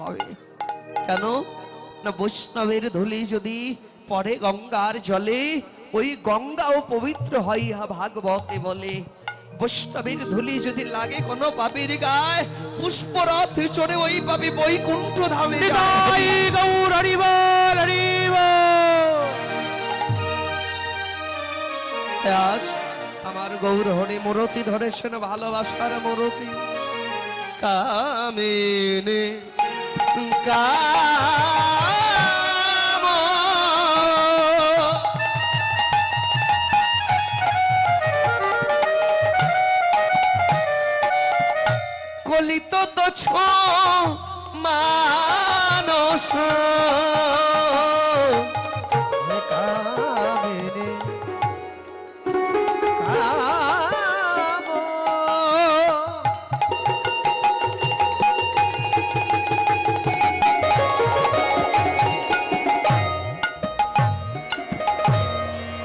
হবে। কেন? না বৈষ্ণবের ধুলি যদি পরে গঙ্গার জলে ওই গঙ্গাও পবিত্র হয় ইহা ভাগবতে বলে। বৈষ্ণবের ধুলি যদি লাগে কোন পাপের গায়ে পুষ্পরথ চড়ে ওই পাপি বৈকুণ্ঠ ধামে গৌর হরিবল আজ আমার গৌর হরি মূরতি ধরেছেন ভালোবাসার মূরতি। কামিনে কাম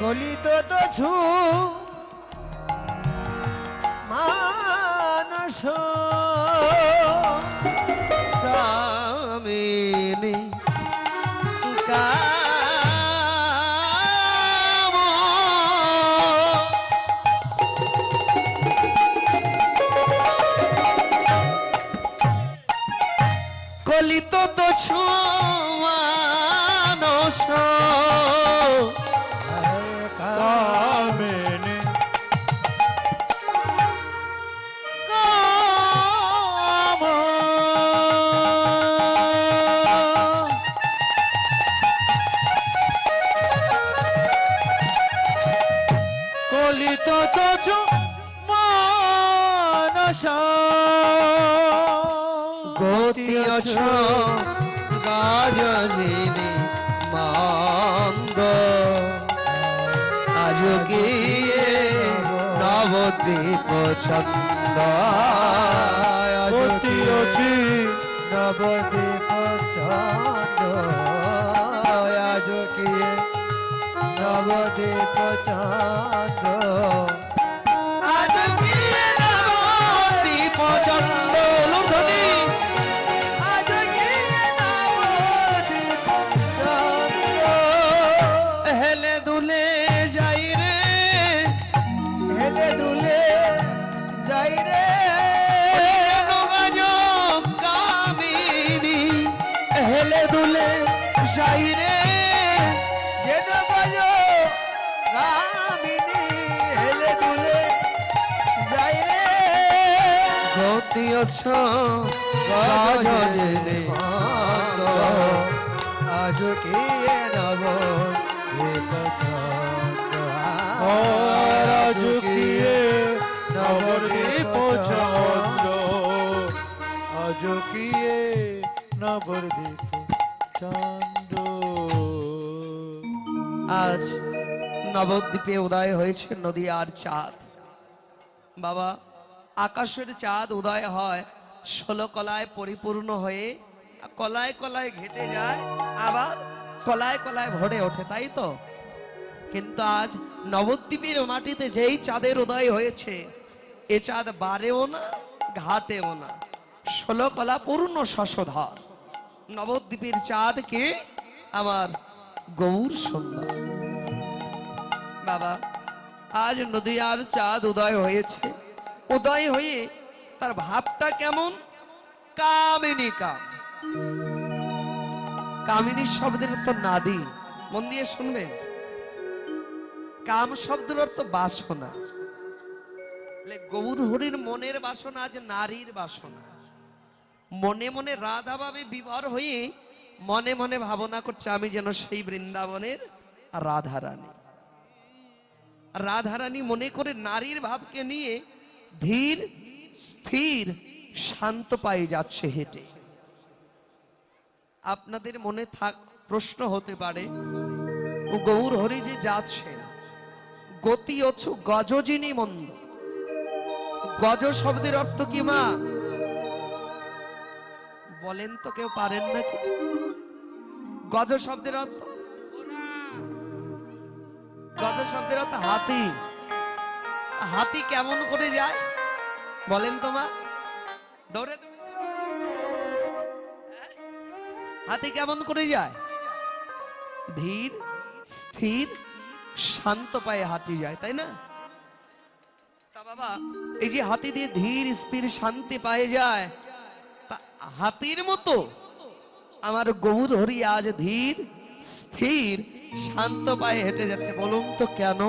কলিত তো ছু মানস নবদ্বীপ ছন্দ অছি নবদ্বীপ ছন্দ আজ কিয়ে নবদ্বীপ চন্দ রে। কামিনী হেলে দুলে জেনে আজ কি নব দীপ চন্দ্র আজ কি নবদ্বীপ চন্দ্র আজ কি নবদ্বীপ চন্দ্র আজ নবদ্বীপে উদয় হয়েছে নদীয়ার চাঁদ। বাবা, আকাশের চাঁদ উদয় হয় ষোলো কলায় পরিপূর্ণ হয়ে, কলায় কলায় ঘেটে যায়, আবার কলায় কলায় ভরে ওঠে, তাই তো? কিন্তু আজ নবদ্বীপের মাটিতে যেই চাঁদের উদয় হয়েছে এ চাঁদ বারেও না, ঘাটেও না। ষোলো কলা পূর্ণ শশধর। নবদ্বীপের চাঁদকে আমার গৌর সুন্দর। বাবা, আজ নদীয়ার চাঁদ উদয় হয়েছে। উদয় হয়ে তার ভাবটা কেমন? কামিনী কাম। কামিনী শব্দের অর্থ নারী মন দিয়ে শুনবে? কাম শব্দের অর্থ বাসনা। গৌর হরির মনের বাসনা আজ নারীর বাসনা। মনে মনে রাধা ভাবে বিভর হয়ে মনে মনে ভাবনা করছে, আমি যেন সেই বৃন্দাবনের রাধারানী। রাধারানী মনে করে নারীর ভাবকে নিয়ে ধীর, স্থির, শান্ত পায়ে যাচ্ছে হেঁটে। আপনাদের মনে থাক, প্রশ্ন হতে পারে, ও গৌর হরি যে যাচ্ছে, গতি অছু গজজিনী মন্দ। গজ শব্দের অর্থ কি, মা? বলেন তো কেউ পারেন নাকি? গজ শব্দের অর্থ? গজ শব্দের অর্থ হাতি। হাতি কেমন করে যায়? বলেন তো, মা। দৌড়ে? হাতি কেমন করে যায়? ধীর, স্থির, শান্ত পায়ে হাতি যায়, তাই না? বাবা। এই যে হাতি দিয়ে ধীর স্থির শান্তি পায়ে যায় হাতির মতো আমার গৌর হরি আজ ধীর স্থির শান্ত পায়ে হেঁটে যাচ্ছে। বলুন তো কেন?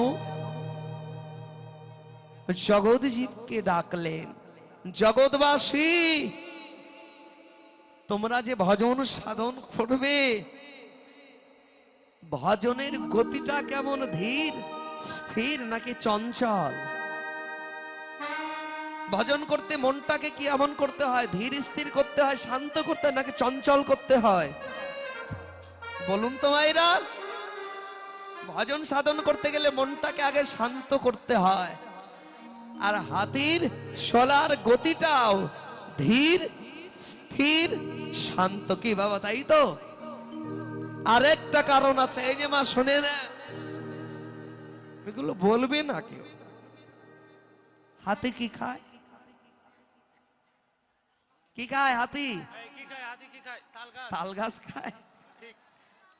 জগৎজীবকে ডাকলেন, জগৎবাসী, তোমরা যে ভজন সাধন করবে, ভজনের গতিটা কেমন ধীর, স্থির নাকি চঞ্চল? ভজন করতে মনটাকে কি এমন করতে হয়? ধীর স্থির করতে হয়, শান্ত করতে হয়, নাকি চঞ্চল করতে হয়? বলুন তো মায়েরা, ভজন সাধন করতে গেলে মনটাকে আগে শান্ত করতে হয়। আর হাতির সোলার গতিটাও ধীর, স্থির, শান্ত। কি বাবা, তাই তো? আরেকটা কারণ আছে, এই যে মা শোনে না এগুলো বলবে না কেউ। হাতি কি খায়? কি খায় হাতি? তাল গাছ। খায়?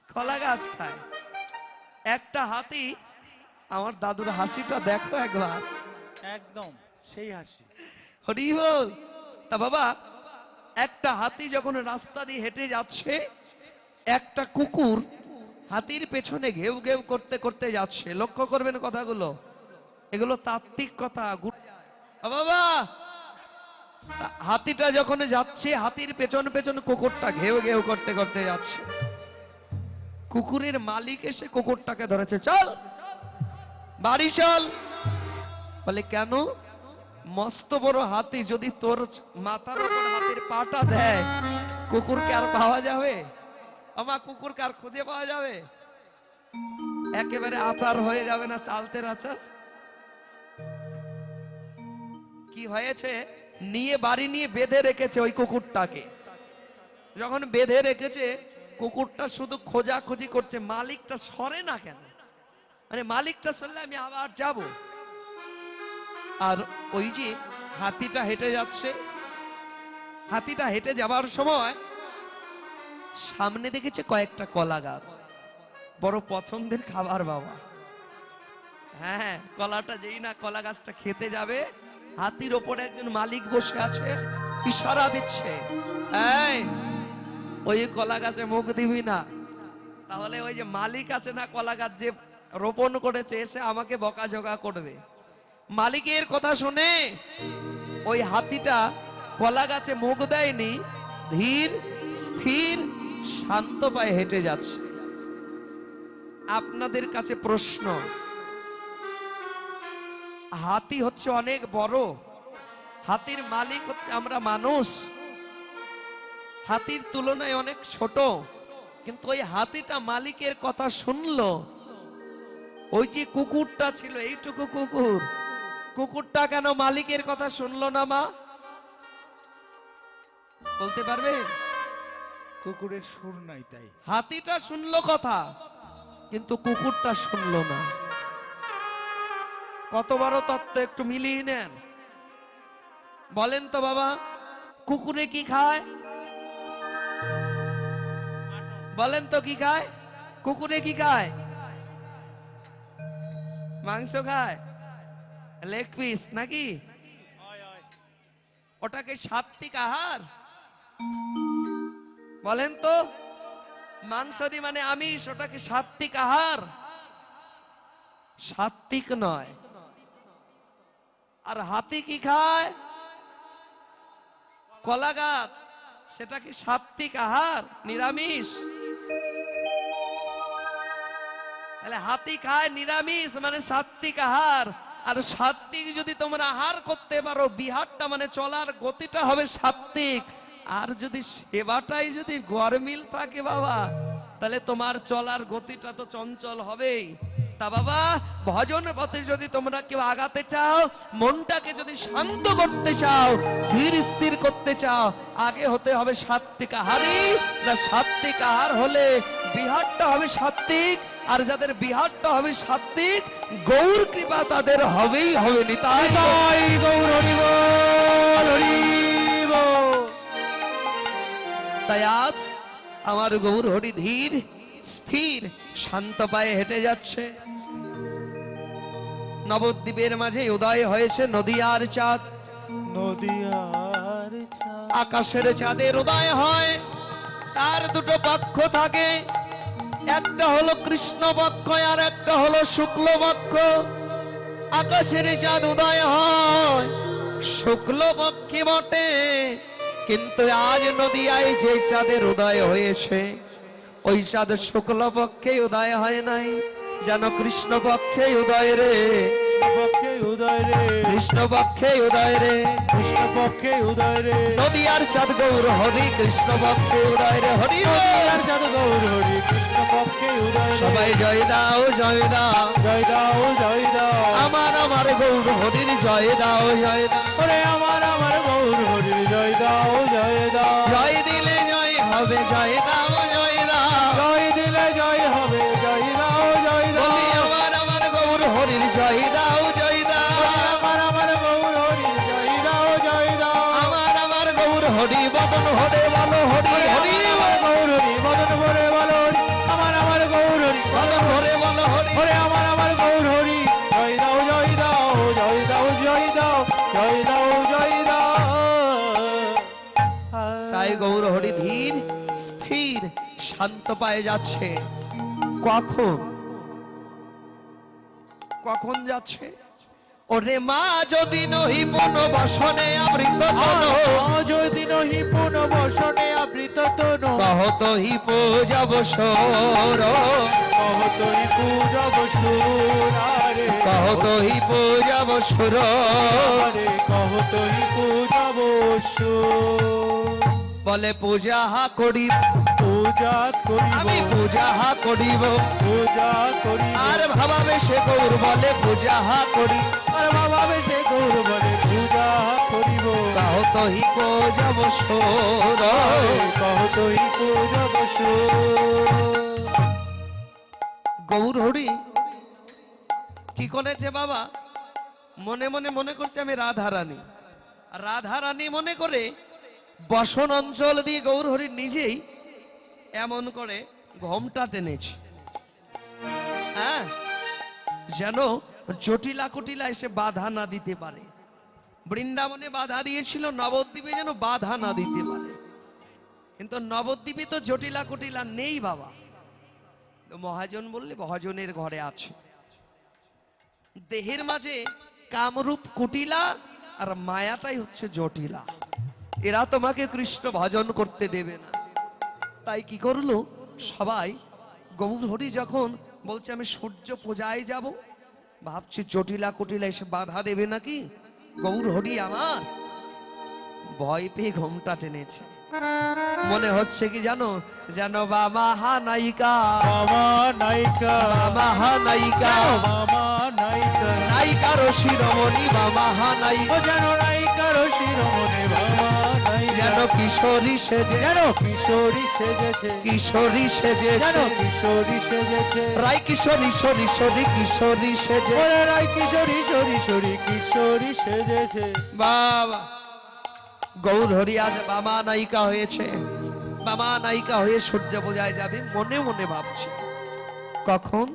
কলা গাছ খায়। একটা হাতি আমার দাদুর হাসিটা দেখো একবার। একদম সেই হাসি। হরি বল। তা বাবা একটা হাতি যখন রাস্তা দিয়ে হেঁটে যাচ্ছে একটা কুকুর হাতির পেছনে ঘেউ ঘেউ করতে করতে যাচ্ছে। লক্ষ্য করবেন কথাগুলো। এগুলো তাত্ত্বিক কথা বাবা হাতিটা যখন যাচ্ছে, হাতির পেছন পেছন কুকুরটা ঘেউ ঘেউ করতে করতে যাচ্ছে। কুকুরের মালিক এসে কুকুরটাকে ধরেছে, চল, বাড়ি চল। বলে, কেন? মস্ত বড় হাতি যদি তোর মাথার উপর হাতির পাটা দেয়, কুকুরকে আর পাওয়া যাবে? আমার কুকুরকে আর খুঁজে পাওয়া যাবে? একেবারে আচার হয়ে যাবে না চালতের আচার কি হয়েছে? নিয়ে বাড়ি নিয়ে বেঁধে রেখেছে ওই কুকুরটাকে। যখন বেঁধে রেখেছে, কুকুরটা শুধু খোঁজাখুঁজি করছে, মালিকটা সরে না কেন? মানে মালিকটা সরলে আমি আবার যাব। আর ওই যে হাতিটা হেঁটে যাচ্ছে, হাতিটা হেঁটে যাবার সময় সামনে দেখেছে কয়েকটা কলা গাছ। বড় পছন্দের খাবার বাবা। হ্যাঁ কলাটা যেই না কলা গাছটা খেতে যাবে হাতির ওপরে একজন মালিক বসে আছে, ইশারা দিচ্ছে ওই কলা গাছে মুখ দিবি না। তাহলে ওই যে মালিক আছে না কলা গাছ যে রোপণ করেছে, এসে আমাকে বকাঝকা করবে। মালিকের কথা শুনে ওই হাতিটা কলা গাছে মুখ দেয়নি, ধীর, স্থির, শান্ত পায়ে হেঁটে যাচ্ছে। আপনাদের কাছে প্রশ্ন হাতি হচ্ছে অনেক বড়। হাতির মালিক হচ্ছে আমরা মানুষ। হাতির তুলনায় অনেক ছোট। কিন্তু ওই হাতিটা মালিকের কথা শুনলো। ওই যে কুকুরটা ছিল এইটুকু কুকুর। কুকুরটা কেন মালিকের কথা শুনলো না মা? বলতে পারবেন কুকুরের সুর নাই তাই। হাতিটা শুনলো কথা কিন্তু কুকুরটা শুনলো না। কত বড় তত্ত্ব একটু মিলিয়ে নেন। বলেন তো বাবা, কুকুরে কি খায়? বলেন তো কি খায়? কুকুরে কি খায়? মাংস খায়? লেগ পিস নাকি? ওটাকে সাত্বিক আহার? বলেন তো মাংসাদি মানে আমিষ, ওটাকে সাত্বিক আহার? সাত্বিক নয়। আর হাতি কি খায়? কলা গাছ। সেটা কি সাত্বিক আহার? নিরামিষ। তাহলে হাতি খায় নিরামিষ মানে সাত্বিক আহার। আর সাত্বিক যদি তোমরা আহার করতে পারো, বিহারটা মানে চলার গতিটা হবে সাত্বিক। আর যদি সেবাটাই যদি গরমিল থাকে বাবা, তাহলে তোমার চলার গতিটা তো চঞ্চল হবেই। তা বাবা ভজন পথে যদি তোমরা কেউ আগাতে চাও মনটাকে যদি শান্ত করতে চাও ধীর স্থির করতে চাও আগে হতে হবে সাত্বিক আহারই। না সাত্বিক আহার হলে বিহারটা হবে সাত্বিক আর যাদের বিহারটা হবে সাত্বিক গৌর কৃপা তাদের হবেই হবে নিতাই। তাই গৌর হরি বল, হরি তাই আজ আমার গৌর হরি ধীর স্থির শান্ত পায়ে হেঁটে যাচ্ছে। নবদ্বীপের মাঝে উদয় হয়েছে নদীয়ার চাঁদ। নদিয়ার আকাশের চাঁদের উদয় হয় তার দুটো পক্ষ থাকে। একটা হলো কৃষ্ণ পক্ষ আর একটা হলো শুক্ল পক্ষ। আকাশের চাঁদ উদয় হয় শুক্ল পক্ষে বটে। কিন্তু আজ নদিয়ায় যে চাঁদের উদয় হয়েছে ওই চাঁদ শুক্ল পক্ষে উদয় হয় নাই। যেন কৃষ্ণ পক্ষে উদয় রে। পক্ষে উদয় রে কৃষ্ণ পক্ষে উদয় রে। কৃষ্ণ পক্ষে উদয় রে নদিয়ার চাঁদ গৌর হরি কৃষ্ণ পক্ষে উদয় রে। হরি। নদিয়ার চাঁদ গৌর হরি। কৃষ্ণ পক্ষে উদয় সবাই জয় দাও জয় দাও। জয় দাও জয় দাও আমার আমার গৌর হরির জয় দাও জয় দাও। ওরে আমার আমার গৌর হরি জয় দাও জয় দাও। জয় দিলে জয় হবে জয় দাও। তাই গৌর হরি ধীর স্থির শান্ত পায়ে যাচ্ছে। কখন? কখন যাচ্ছে? ওরে মা যদি নহি পুন বসনে আবৃত তন। যদি নহি পুন বসনে আবৃত তনু। কহত হি পূজা বসর। কহতই পূজা বসুরারে কহত হি পূজা বসর। আরে কহতই পূজা বসু বলে পূজা হা করি পূজা করিব। আমি পূজা হা করিব। পূজা করিব। আর ভাবাবে সে গৌর বলে পূজা হা করি গৌর বলে পূজা করিব। কহত হি পূজা বসর কহতই পূজা বসু গৌর হরি কি করেছে বাবা? মনে মনে মনে করছে আমি রাধা রানী রাধা রানী মনে করে বসন অঞ্চল দিয়ে গৌর হরি নিজেই এমন করে ঘোমটা টেনেছে। হ্যাঁ? যেন জটিলা কুটিলা এসে বাধা না দিতে পারে। বৃন্দাবনে বাধা দিয়েছিল, নবদ্বীপে যেন বাধা না দিতে পারে। কিন্তু নবদ্বীপে তো জটিলা কুটিলা নেই বাবা। মহাজন বললে, মহাজনের ঘরে আছে। দেহের মাঝে কামরূপ কুটিলা আর মায়াটাই হচ্ছে জটিলা। এরা তোমাকে কৃষ্ণ ভজন করতে দেবে না। তাই কি করল? সবাই গৌর হরি যখন বলছে, আমি সূর্য পূজায় যাব ভাবছি জটিলা কুটিলা এসে বাধা দেবে নাকি? গৌর হরি আমার। ভয় পেয়ে ঘোমটা টেনেছে। মনে হচ্ছে কি জানো? যেন বাবা হা নায়িকা বাবা নায়িকা বাবা হা নায়িকা মামা নায়িকা নায়িকার শিরোমণি বাবা হা ও যেন নায়িকার শিরোমণি নায়িকা যেন কিশোরী সেজে যেন কিশোরী সেজেছে। কিশোরী সেজে যেন কিশোরী সেজেছে। রাই কিশোরী সরি সরি কিশোরী সেজে। রাই কিশোরী সরি সরি কিশোরী সেজেছে। বাবা গৌর হরি আজ বাবা নায়িকা হয়েছে। বাবা নায়িকা হয়ে সূর্য পূজায় যাবে মনে মনে ভাবছে। কখন?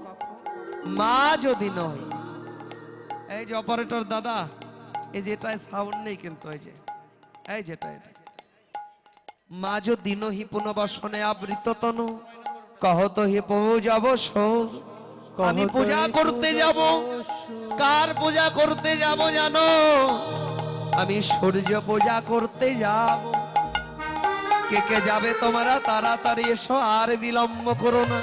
মা যদি নয়। এই যে অপারেটর দাদা এই যে এটায় সাউন্ড নেই কিন্তু এই যে এই যেটা এটা। মা যদি নহি পুনবাসনে আবৃত তনু। কহত হি পূজা বসর আমি পূজা করতে যাব। কার পূজা করতে যাব জানো? আমি সূর্য পূজা করতে যাব। কে কে যাবে তোমরা তাড়াতাড়ি এসো আর বিলম্ব করো না।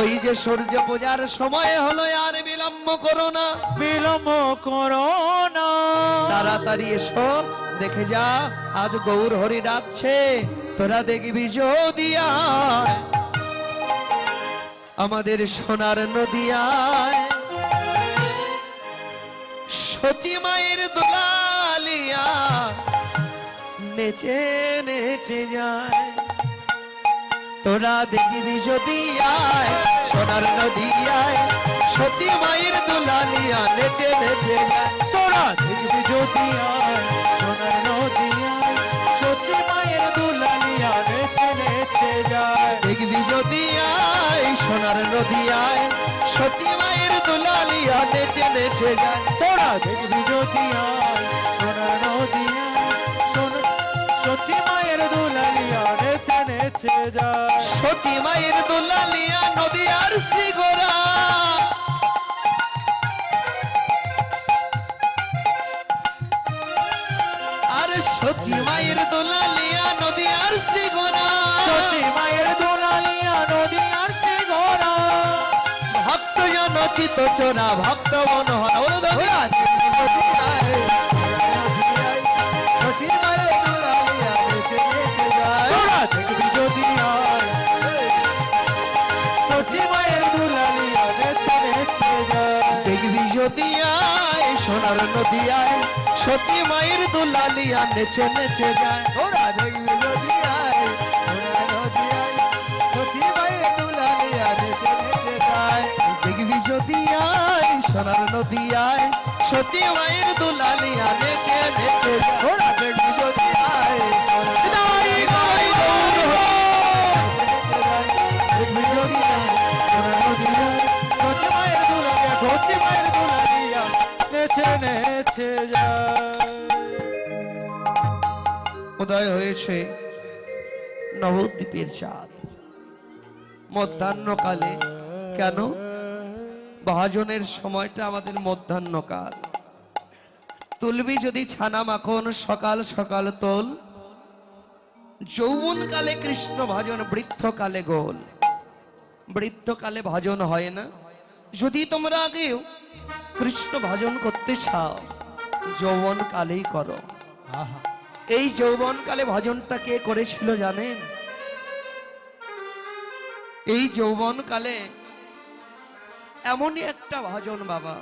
ওই যে সূর্য পূজার সময় হলো আর বিলম্ব করো না। বিলম্ব করো না। তাড়াতাড়ি এসো। দেখে যা, আজ গৌর হরি ডাকছে, তোরা দেখবি আমাদের সোনার নদিয়ায়। সচি মায়ের দুলালিয়া নেচে নেচে যায়। তোরা দেখবি যদি আয় সোনার নদিয়ায় সচি মায়ের দুলালিয়া নেচে নেচে যায়। তোরা দেখবি যদি আয় দেখবি যদি আয়, সোনার নদী আয় সচি মায়ের দুলালিয়া নেচে নেচে যায়। তোরা দেখবি যদি আয়, সোনার নদী সচি মায়ের দুলালিয়া নেচে সচি মায়ের দুলালিয়া নদী আর শ্রীগোরা আর সচি মায়ের দুলালিয়া নদী আর শ্রীগোরা তোরা দেখবি যদি আয় সচি মায়ের দুলালিয়া নেচে নেচে যায় দেখবি যদি আয় সোনার নদী আয় সচি মায়ের দুলালিয়া নেচে নেচে যায়। ওরা দেখবি আয় সচি মায়ের দুলালিয়া সচি মায়ের দুলালিয়া নেচে নেচে যায়। উদয় হয়েছে নবদ্বীপের চাঁদ। মধ্যাহ্নকালে কেন ভাজনের সময়টা আমাদের মধ্যাহ্নকাল। তুলবি যদি ছানা মাখন সকাল সকাল তোল যৌবনকালে কৃষ্ণ ভজন বৃদ্ধকালে গোল। বৃদ্ধকালে ভজন হয় না। যদি তোমরা আগেও কৃষ্ণ ভজন করতে চাও যৌবন কালেই করো এই যৌবনকালে ভজনটা কে করেছিল জানেন? এই যৌবনকালে এমনই একটা ভজন বাবা।